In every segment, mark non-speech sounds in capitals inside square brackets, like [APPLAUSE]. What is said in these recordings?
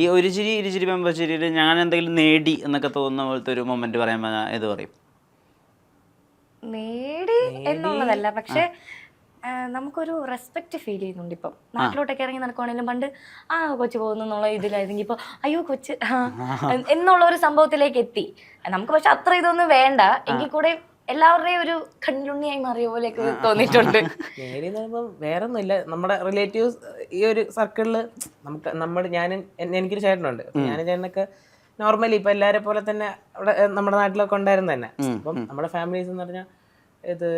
ഈ ഒരു ചിരി ഇരുചിരി പെമ്പച്ചിരിയിൽ ഞാൻ എന്തെങ്കിലും നേടി എന്നൊക്കെ തോന്നുന്ന പോലത്തെ ഒരു മൊമെന്റ് പറയാൻ ഇത് പറയും? നേടി എന്നുള്ളതല്ല. പക്ഷെ നമുക്കൊരു റെസ്പെക്ട് ഫീൽ ചെയ്യുന്നുണ്ട് ഇപ്പം. നാട്ടിലോട്ടൊക്കെ ഇറങ്ങി നടക്കുവാണെങ്കിലും പണ്ട് ആ കൊച്ചു പോകുന്നു എന്നുള്ള ഇതിലായിരുന്നെങ്കിൽ ഇപ്പൊ അയ്യോ കൊച്ച് എന്നുള്ള ഒരു സംഭവത്തിലേക്ക് എത്തി. നമുക്ക് പക്ഷെ അത്ര ഇതൊന്നും വേണ്ട. എങ്കിൽ കൂടെ എല്ലാവരുടെയും ഒരു കണ്ണുണ്ണിയായി മാറിയ പോലെയൊക്കെ തോന്നിയിട്ടുണ്ട്. നേരി എന്ന് പറയുമ്പോൾ വേറെ ഒന്നുമില്ല നമ്മുടെ റിലേറ്റീവ്സ് ഈ ഒരു സർക്കിളിൽ നമുക്ക് നമ്മുടെ ഞാനും എനിക്കൊരു ചേട്ടനുണ്ട്. ഞാനും ചേട്ടനൊക്കെ നോർമലി ഇപ്പൊ എല്ലാരെ പോലെ തന്നെ അവിടെ നമ്മുടെ നാട്ടിലൊക്കെ ഉണ്ടായിരുന്നു തന്നെ. അപ്പം നമ്മുടെ ഫാമിലീസ് എന്ന് പറഞ്ഞാൽ ഇത്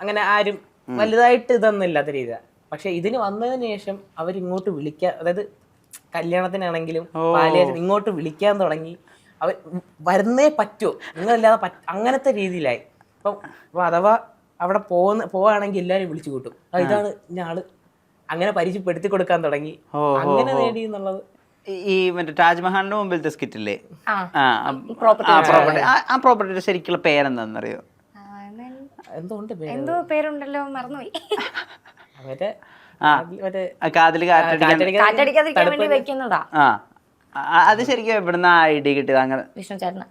അങ്ങനെ ആരും വലുതായിട്ട് ഇതൊന്നും ഇല്ലാത്ത രീതിയാ. പക്ഷെ ഇതിന് വന്നതിന് ശേഷം അവരിങ്ങോട്ട് വിളിക്കാൻ അതായത് കല്യാണത്തിനാണെങ്കിലും പാലിയേറ്റത്തിന് ഇങ്ങോട്ട് വിളിക്കാൻ തുടങ്ങി. അവർ വരുന്നേ പറ്റുമോ നിങ്ങളില്ലാതെ അങ്ങനത്തെ രീതിയിലായി. അപ്പം അപ്പൊ അഥവാ അവിടെ പോകുന്ന പോവാണെങ്കിൽ എല്ലാരും വിളിച്ചു കൂട്ടും. ഇതാണ് ഞാൾ അങ്ങനെ പരിചയപ്പെടുത്തി കൊടുക്കാൻ തുടങ്ങി. അങ്ങനെ നേടി എന്നുള്ളത്. ഈ- മറ്റേ താജ്മഹലിന്റെ മുമ്പിലത്തെ സ്കിറ്റില്ലേ? ആ. പ്രോപ്പർട്ടിയുടെ ശരിക്കുള്ള പേരെന്താണെന്നറിയോ എന്തോ പേരുണ്ടല്ലോ മറന്നുപോയി. മറ്റേ കാതിൽ കാറ്റടിക്കാൻ വേണ്ടി വെക്കുന്നതാ. അത് ശരിക്കും എവിടുന്ന ഐഡിയ കിട്ടിയത് അങ്ങനെ. വിഷ്ണു ചേട്ടന്.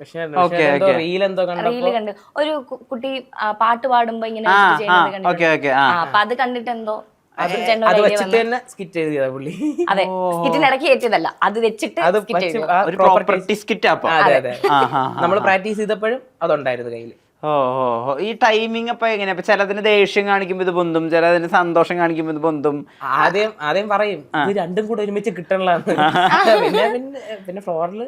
റീൽ എന്തോ കണ്ടപ്പോ റീൽ കണ്ട്. ഒരു കു- കുട്ടി ആ, പാട്ട് പാടുമ്പോ ഇങ്ങനെ ആ ഇത് ആ ചെയ്യുന്നത് ഓക്കെ ഓക്കേ, ഓക്കെ ആ. ആ, അപ്പൊ അത് കണ്ടിട്ട് എന്തോ അത് ചേട്ടന് വെച്ചിട്ട് തന്നെ സ്കിറ്റ് പുള്ളി. അതെ സ്കിറ്റിന് ഇടയ്ക്ക് കയറ്റിയതല്ല. അത് വെച്ചിട്ട് അത് skit വെച്ച് ചെയ്തു. ആ ഒരു properties- പ്രോപ്പർട്ടി സ്കിറ്റ് അപ്പൊ. ആ, അതെ അതെ. ആ ആ നമ്മൾ പ്രാക്ടീസ് ചെയ്തപ്പോഴും അതുണ്ടായിരുന്നു കയ്യിൽ ഓ ഓ ഓ. ഈ ടൈമിംഗ് അപ്പൊ എങ്ങനെയാ? അപ്പൊ ചിലതിന് ദേഷ്യം കാണിക്കുമ്പോ ഇത് പൊന്തും ചിലതിന് സന്തോഷം കാണിക്കുമ്പോ ഇത് പൊന്തും. ആദ്യം ആദ്യം പറയും ഇത് രണ്ടും കൂടെ ഒരുമിച്ച് കിട്ടണല്ലാന്ന്. പിന്നെ പിന്നെ പിന്നെ ഫ്ലോറിൽ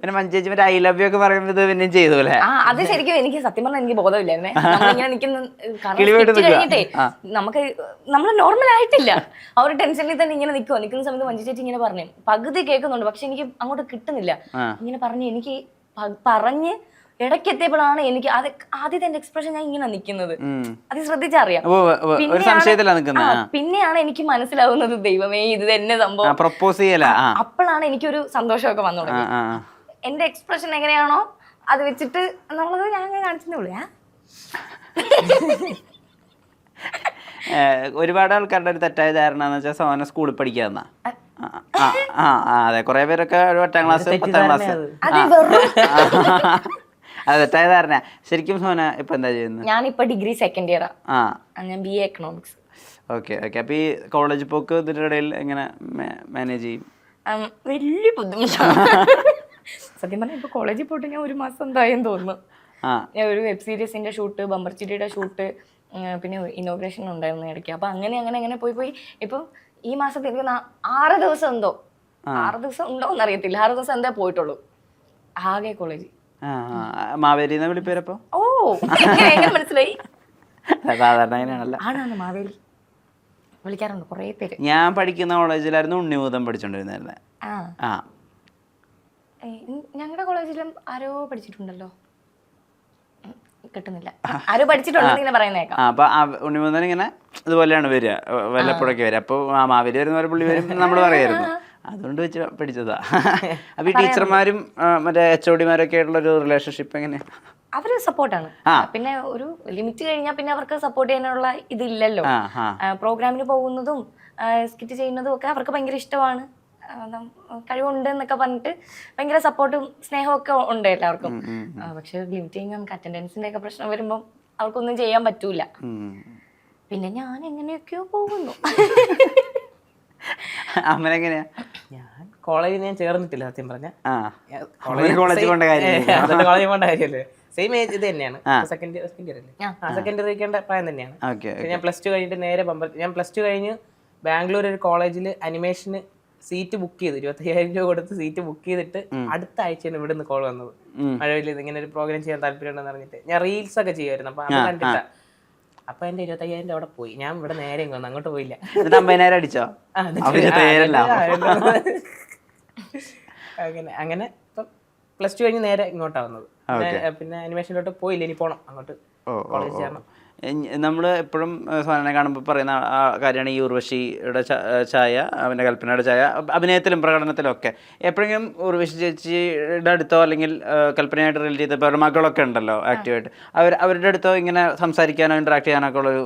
പിന്നെ മഞ്ചേച്ചി മറ്റേ ഐ ലവ് യു ഒക്കെ പറയുമ്പോ പിന്നെ പിന്നെയും ചെയ്തു അല്ലേ? ആ അത് ശരിക്കും എനിക്ക് സത്യം പറഞ്ഞാൽ എനിക്ക് ബോധമില്ലായിരുന്നേ നമ്മളിങ്ങനെ നിൽക്കുന്ന. കഴിഞ്ഞിട്ടേ നമുക്ക് നമ്മൾ നോർമൽ ആയിട്ടില്ല. ആ ഒരു ടെൻഷനിൽ തന്നെ ഇങ്ങനെ നിൽക്കുമോ നിൽക്കുന്ന സമയത്ത് മഞ്ജു ചേച്ചി ഇങ്ങനെ പറഞ്ഞു. പകുതി കേൾക്കുന്നുണ്ട് പക്ഷെ എനിക്ക് അങ്ങോട്ട് കിട്ടുന്നില്ല. ഇങ്ങനെ പറഞ്ഞു എനിക്ക് പറഞ്ഞ് ഇടയ്ക്ക് എത്തിയപ്പോഴാണ് എനിക്ക് അത് ആദ്യത്തെ എന്റെ എക്സ്പ്രഷൻ ഞാൻ ഇങ്ങനെ നിൽക്കുന്നത്. അത് ശ്രദ്ധിച്ചറിയാം. പിന്നെയാണ്- എനിക്ക് മനസ്സിലാവുന്നത് ദൈവമേ ഇത് തന്നെ സംഭവം. പ്രപ്പോസ് ചെയ്യല. അപ്പോഴാണ് എനിക്കൊരു സന്തോഷമൊക്കെ വന്നു തുടങ്ങി. എന്റെ എക്സ്പ്രഷൻ എങ്ങനെയാണോ അത് വെച്ചിട്ട് എന്നുള്ളത് ഞാൻ കാണിച്ചതേ ഉള്ളൂ. ഒരുപാട് ആൾക്കാരുടെ ഒരു തെറ്റായ ധാരണ എന്ന് വെച്ചാൽ സോന സ്കൂളിൽ പഠിക്കാന്നാ. അതെ. കുറെ പേരൊക്കെ ഒരു എട്ടാം ക്ലാസ് പത്താം ക്ലാസ്. അത് തെറ്റായ ധാരണ. ശരിക്കും സോന ഇപ്പൊ എന്താ ചെയ്യുന്നത്? ഞാനിപ്പോ ഡിഗ്രി സെക്കൻഡ് ഇയറാ ആ. ഞാൻ B A economics okay okay. അപ്പൊ ഈ കോളേജ് പോക്ക് ഇതിന്റെ ഇടയിൽ എങ്ങനെ മാനേജ് ചെയ്യും? വലിയ ബുദ്ധിമുട്ടാണ്. [LAUGHS] സത്യം പറഞ്ഞാൽ ഇപ്പൊ കോളേജിൽ പോയിട്ട് ഞാൻ ഒരു മാസം എന്തായെന്ന് തോന്നുന്നു. ഞാൻ ഒരു വെബ് സീരീസിന്റെ ഷൂട്ട് ബമ്പർ ചിട്ടിയുടെ ഷൂട്ട് പിന്നെ ഇനോഗ്രേഷൻ ഉണ്ടായിരുന്നു ഇടയ്ക്ക്. അപ്പൊ അങ്ങനെ അങ്ങനെ അങ്ങനെ പോയി പോയി. ഇപ്പൊ ഈ മാസത്തിൽ എനിക്ക് ആറ് ദിവസം എന്തോ? ആറ് ദിവസം ഉണ്ടോ എന്നറിയത്തില്ല ആറ് ദിവസം എന്താ പോയിട്ടുള്ളൂ? ആകെ കോളേജ്. മാവേലി എന്ന വിളിപ്പേരപ്പോ ഓ എങ്ങനെ മനസ്സിലായി? സാധാരണ അങ്ങനെയാണല്ലോ. ആണാണ് മാവേലി. വിളിക്കാറുണ്ട് കുറേ പേര്. ഞാൻ പഠിക്കുന്ന കോളേജിലായിരുന്നു ഉണ്ണിമൂതം പഠിച്ചോണ്ടിരുന്നത് ആ. ഞങ്ങളുടെ കോളേജിലും ആരോ പഠിച്ചിട്ടുണ്ടല്ലോ. കിട്ടുന്നില്ല. ആരോ പഠിച്ചിട്ടുണ്ടെന്ന് ഇങ്ങനെ പറയുന്നേക്കാം. അപ്പൊ ഉണ്ണിമൂതൻ ഇങ്ങനെ ഇതുപോലെയാണ് വരിക. വല്ലപ്പോഴൊക്കെ വരിക. അപ്പൊ ആ മാവേലി വരുന്ന പോലെ പുള്ളി വരും നമ്മൾ പറയായിരുന്നു. അതുകൊണ്ട് വെച്ച് പഠിച്ചതാ. [LAUGHS] അപ്പൊ ഈ ടീച്ചർമാരും മറ്റേ എച്ച് ഒടിമാരൊക്കെ ആയിട്ടുള്ള ഒരു റിലേഷൻഷിപ്പ് എങ്ങനെയാ? അവർ സപ്പോർട്ടാണ് പിന്നെ ഒരു ലിമിറ്റ് കഴിഞ്ഞാൽ പിന്നെ അവർക്ക് സപ്പോർട്ട് ചെയ്യാനുള്ള ഇതില്ലല്ലോ. പ്രോഗ്രാമിന് പോകുന്നതും സ്കിറ്റ് ചെയ്യുന്നതും ഒക്കെ അവർക്ക് ഭയങ്കര ഇഷ്ടമാണ്. കഴിവുണ്ട് എന്നൊക്കെ പറഞ്ഞിട്ട് ഭയങ്കര സപ്പോർട്ടും സ്നേഹവും ഒക്കെ ഉണ്ട് എല്ലാവർക്കും. പക്ഷെ ലിമിറ്റ് കഴിഞ്ഞാൽ നമുക്ക് അറ്റൻഡൻസിന്റെ ഒക്കെ പ്രശ്നം വരുമ്പോൾ അവർക്കൊന്നും ചെയ്യാൻ പറ്റൂല. പിന്നെ ഞാൻ എങ്ങനെയൊക്കെയോ പോകുന്നു. [LAUGHS] അമ്മനെങ്ങനെയാ? കോളേജിൽ ഞാൻ ചേർന്നിട്ടില്ല സത്യം പറഞ്ഞ. ആ കോളേജിൽ പോകേണ്ട കാര്യമല്ലേ? [LAUGHS] സെയിം ഏജ് ഇത് തന്നെയാണ്. സെക്കൻഡ് സെക്കൻഡ് ഇയർ അല്ലേ? സെക്കൻഡ് ഇയർ ഇരിക്കേണ്ട പ്രായം തന്നെയാണ്. ഓക്കെ ഞാൻ പ്ലസ് ടു കഴിഞ്ഞിട്ട് നേരെ ബമ്പർ ഞാൻ പ്ലസ് ടു കഴിഞ്ഞ് ബാംഗ്ലൂർ ഒരു കോളേജിൽ അനിമേഷന് സീറ്റ് ബുക്ക് ചെയ്തു. ഇരുപത്തയ്യായിരം രൂപ കൊടുത്ത് സീറ്റ് ബുക്ക് ചെയ്തിട്ട് അടുത്ത ആഴ്ചയാണ് ഇവിടുന്ന് നിന്ന് കോൾ വന്നത് മഴവിൽ മഴവിൽ ഇങ്ങനെ ഒരു പ്രോഗ്രാം ചെയ്യാൻ താല്പര്യമുണ്ടെന്ന് പറഞ്ഞിട്ട്. ഞാൻ റീൽസ് ഒക്കെ ചെയ്യുമായിരുന്നു അപ്പൊ അത് കണ്ടിട്ടാ. അപ്പൊ എന്റെ ഇരുപത്തയ്യായിരം രൂപ അവിടെ പോയി. ഞാൻ ഇവിടെ നേരെ വന്നു അങ്ങോട്ട് പോയില്ല. അമ്പതിനായിരം അടിച്ചോ എന്നിട്ട് അവർ ആ, തേരല്ല ആ, എന്നിട്ട് അങ്ങനെ അങ്ങനെ ഇപ്പം പ്ലസ് ടു കഴിഞ്ഞ് നേരെ ഇങ്ങോട്ടാ വന്നത്. പിന്നെ- അനിമേഷനിലോട്ട് പോയില്ല ഇനി പോണം. അങ്ങോട്ട് കോളേജ് ചേരണം. നമ്മൾ എപ്പോഴും സാധനം കാണുമ്പോൾ പറയുന്ന ആ കാര്യമാണ് ഈ ഉർവശിയുടെ ചായ അവന്റെ കൽപ്പനയുടെ ചായ അഭിനയത്തിലും പ്രകടനത്തിലും ഒക്കെ എപ്പോഴെങ്കിലും ഉർവശി ചേച്ചിയുടെ അടുത്തോ അല്ലെങ്കിൽ കൽപ്പനയായിട്ട് റിലേറ്റ് ചെയ്ത ഇപ്പോൾ അവരുടെ മക്കളൊക്കെ ഉണ്ടല്ലോ ആക്റ്റീവായിട്ട് അവർ അവരുടെ അടുത്തോ ഇങ്ങനെ സംസാരിക്കാനോ ഇൻട്രാക്ട് ചെയ്യാനൊക്കെ ഉള്ളൊരു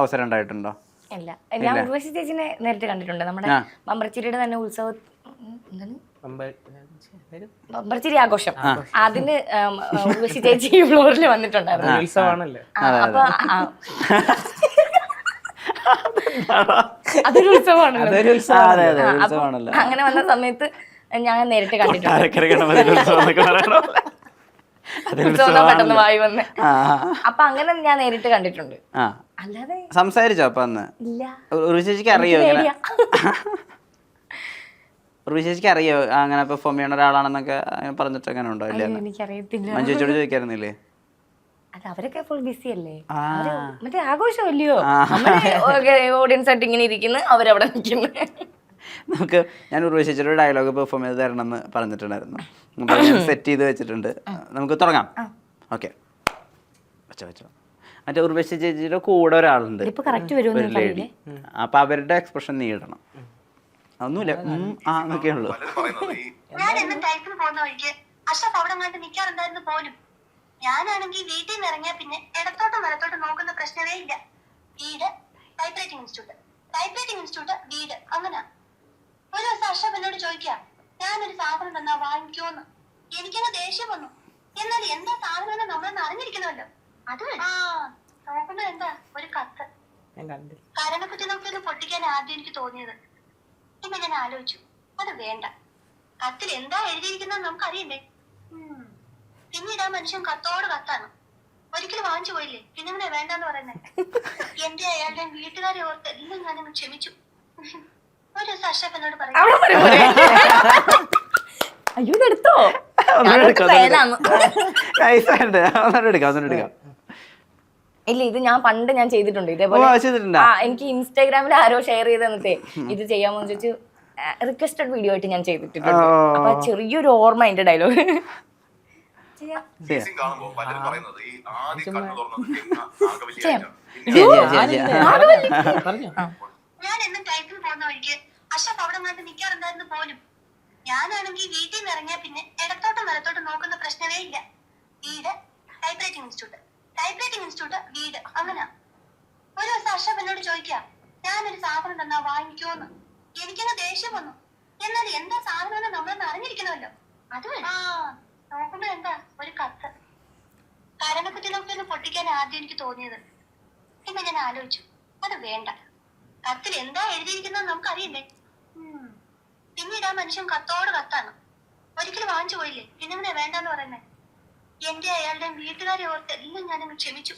അവസരം ഉണ്ടായിട്ടുണ്ടോ? ഇല്ല. ഞാൻ ഉർവശി ചേച്ചിനെ നേരിട്ട് കണ്ടിട്ടുണ്ട്. നമ്മുടെ മമ്പ്രച്ചിരിയുടെ മമ്പറച്ചിരിയുടെ തന്നെ ഉത്സവം എന്താണ്? ബമ്പർച്ചിരി ആഘോഷം. അതിന് ഉർവശി ചേച്ചി ഫ്ലോറിൽ വന്നിട്ടുണ്ടായിരുന്നു. അപ്പൊ. അതൊരു ഉത്സവമാണല്ലോ. അങ്ങനെ വന്ന സമയത്ത് ഞാൻ നേരിട്ട് കണ്ടിട്ടുണ്ട്. പെട്ടെന്ന് വായി വന്ന്. അപ്പൊ അങ്ങനെ ഞാൻ നേരിട്ട് കണ്ടിട്ടുണ്ട്. അല്ലാതെ സംസാരിച്ചോ അപ്പൊ അന്ന്? ഇല്ല. ചേച്ചിക്ക് അറിയോ ഉർവിശേഷിക്ക് അറിയോ? അങ്ങനെ പെർഫോം ചെയ്യുന്ന ഒരാളാണെന്നൊക്കെ അങ്ങനെ പറഞ്ഞിട്ട് അങ്ങനെ ഉണ്ടോ ഇല്ല അയ്യോ, എനിക്കറിയത്തില്ല. മഞ്ജുച്ചോട് ചോദിക്കായിരുന്നില്ലേ? അത് അവരൊക്കെ ഫുൾ ബിസി അല്ലേ? ആ. അവർ മറ്റേ ആഘോഷമല്ലയോ? ആ. ഓഡിയൻസ് ആയിട്ട് ഇങ്ങനെ ഇരിക്കുന്നു അവരവിടെ നിൽക്കുന്നു. നമുക്ക് ഞാൻ ഉർവശിച്ചൊരു ഡയലോഗ് പെർഫോം ചെയ്ത് തരണം എന്ന് പറഞ്ഞിട്ടുണ്ടായിരുന്നു. അപ്പോൾ ഞാൻ സെറ്റ് ചെയ്ത് വെച്ചിട്ടുണ്ട്. നമുക്ക് തുടങ്ങാം. ഓക്കെ. വെച്ചോ വെച്ചോ. മറ്റേ ഉർവശി ചേച്ചിയുടെ കൂടെ ഒരാളുണ്ട്. ഇതിപ്പോ വരുമോ വരുമെന്ന് ഒരു ലേഡി അപ്പൊ അവരുടെ എക്സ്പ്രഷൻ നീ ഇടണം ഒന്നുമില്ല ആ എന്നൊക്കെ ഉള്ളൂ ഞാൻ എന്നും ടൈപ്പിന് പോകുന്ന വഴിക്ക് അഷ്റഫ് അവിടെ കണ്ട് നിൽക്കാറുണ്ടായിരുന്നു പോലും. ഞാനാണെങ്കിൽ വീട്ടിൽ നിന്ന് ഇറങ്ങിയാൽ പിന്നെ ഇടത്തോട്ടും വലത്തോട്ടും നോക്കുന്ന പ്രശ്നമേ ഇല്ല. വീട് type writing institute type writing institute വീട്. അങ്ങനെ. ഒരു ദിവസം അഷ്റഫ് എന്നോട് ചോദിക്കാം ഞാനൊരു സാധനം തന്നാ വാങ്ങിക്കോന്ന്? എനിക്കങ്ങ് ദേഷ്യം വന്നു. എന്നാൽ എന്താ സാധനം എന്ന് നമ്മളൊന്ന് അറിഞ്ഞിരിക്കണമല്ലോ. അത് ആ നോക്കുമ്പോ എന്താ? ഒരു കത്ത്. കരണക്കുറ്റി നമുക്കൊന്ന് പൊട്ടിക്കാൻ ആദ്യം എനിക്ക് തോന്നിയത്. പിന്നെ ഞാൻ ആലോചിച്ചു. അത് വേണ്ട. കത്തിൽ എന്താ എഴുതിയിരിക്കുന്നത് നമുക്കറിയണ്ടേ ഉം. പിന്നീട് ആ മനുഷ്യൻ കത്തോട് കത്താണ്. ഒരിക്കലും വാങ്ങിച്ചു പോയില്ലേ? പിന്നെ ഇങ്ങനെ വേണ്ടെന്ന് പറയുന്നേ? എന്റെ അയാളുടെ വീട്ടുകാരെ ഓർത്ത് എല്ലാം ഞാനങ്ങ് ക്ഷമിച്ചു. ഒരു ദിവസം അഷ്റഫ് എന്നോട് പറയും. അയ്യോ എടുത്തോ എടുക്കാം, എടുക്കാം. ഇല്ല ഇത് ഞാൻ പണ്ട് ഞാൻ ചെയ്തിട്ടുണ്ട്. ഇതേപോലെ ആ എനിക്ക് ഇൻസ്റ്റാഗ്രാമിൽ ആരോ ഷെയർ ചെയ്ത് തന്നിട്ടേ ഇത് ചെയ്യാമോന്ന് ചോദിച്ചു റിക്വസ്റ്റഡ് വീഡിയോ ആയിട്ട് ഞാൻ ചെയ്തിട്ടുണ്ട്. അപ്പൊ ചെറിയൊരു ഓർമ്മ എന്റെ ഡയലോഗ് [LAUGHS] ഞാൻ എന്നും പോകുന്ന വഴിക്ക് അവിടെ നിൽക്കാറുണ്ടായിരുന്നു പോലും. ഞാനാണെങ്കിൽ വീട്ടിൽ നിന്ന് ഇറങ്ങിയ പിന്നെ ഇടത്തോട്ടും വലത്തോട്ടും നോക്കുന്ന പ്രശ്നമേ ഇല്ല. വീട് type writing institute type writing institute വീട്. അങ്ങനെ. ഒരു ദിവസം അർഷബ് എന്നോട് ചോദിക്കുക ഞാനൊരു സാധനം തന്നാ വാങ്ങിക്കോന്ന്? എനിക്കങ്ങ് ദേഷ്യം വന്നു. എന്നാൽ എന്താ സാധനം എന്ന് നമ്മളൊന്ന് അറിഞ്ഞിരിക്കണമല്ലോ. അത് ആ. നോക്കുമ്പോ എന്താ? ഒരു കത്ത്. കരണക്കുറ്റി ഒന്ന് പൊട്ടിക്കാൻ ആദ്യം എനിക്ക് തോന്നിയത്. പിന്നെ ഞാൻ ആലോചിച്ചു അത് വേണ്ട. കത്തിൽ എന്താ എഴുതിയിരിക്കുന്നത് നമുക്കറിയില്ലേ. പിന്നീട് ആ മനുഷ്യൻ കത്തോട് കത്താണ്. ഒരിക്കലും വാങ്ങിച്ചു പോയില്ലേ? പിന്നെ വേണ്ടെന്ന് പറയുന്നേ? എന്റെ അയാളുടെ വീട്ടുകാരെ ഓർത്ത് എല്ലാം ഞാനങ്ങ് ക്ഷമിച്ചു.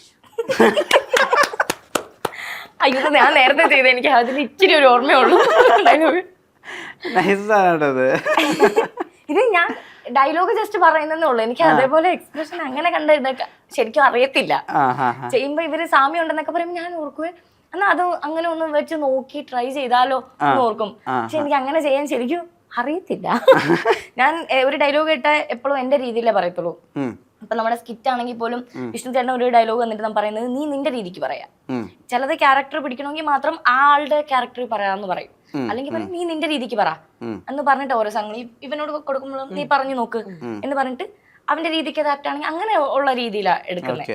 അയ്യോ ഇത് ഞാൻ നേരത്തെ ചെയ്ത. എനിക്ക് അതിൽ ഇച്ചിരി ഒരു ഓർമ്മയുള്ളൂ. ഡയലോഗ് ഇത് ഞാൻ ഡയലോഗ് ജസ്റ്റ് പറയുന്നതേ ഉള്ളൂ. എനിക്ക് അതേപോലെ എക്സ്പ്രഷൻ അങ്ങനെ കണ്ട ശരിക്കും അറിയത്തില്ല. ചെയ്യുമ്പോ ഇവർ സാമ്യം ഉണ്ടെന്നൊക്കെ പറയുമ്പോ ഞാൻ ഓർക്കുവേ എന്നാ അത് അങ്ങനെ ഒന്ന് വെച്ച് നോക്കി ട്രൈ ചെയ്താലോ എന്ന് ഓർക്കും. പക്ഷെ എനിക്ക് അങ്ങനെ ചെയ്യാൻ ശരിക്കും അറിയത്തില്ല. [LAUGHS] ഞാൻ ഒരു ഡയലോഗ് ഇട്ട എപ്പോഴും എന്റെ രീതിയിലേ പറയത്തുള്ളൂ. ഇപ്പൊ നമ്മുടെ സ്കിറ്റ് ആണെങ്കിൽ പോലും വിഷ്ണു ചേട്ടൻ ഒരു ഡയലോഗ് വന്നിട്ട് നാം പറയുന്നത് നീ നിന്റെ രീതിക്ക് പറയാം. ചിലത് ക്യാരക്ടർ പിടിക്കണമെങ്കിൽ മാത്രം ആ ആളുടെ ക്യാരക്ടർ പറയാന്ന് പറയും. അല്ലെങ്കിൽ പറയും നീ നിന്റെ രീതിക്ക് പറ. എന്ന് പറഞ്ഞിട്ട് ഓരോ സംഘം ഇവനോട് കൊടുക്കുമ്പോഴും നീ പറഞ്ഞു നോക്ക് എന്ന് പറഞ്ഞിട്ട് അവന്റെ രീതിക്ക് അതാപ്റ്റാണെങ്കിൽ അങ്ങനെ ഉള്ള രീതിയിലാണ് എടുക്കുന്നത്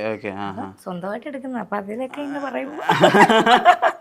സ്വന്തമായിട്ട് എടുക്കുന്നത് അപ്പൊ അതിലൊക്കെ ഇങ്ങനെ പറയുമ്പോ [LAUGHS]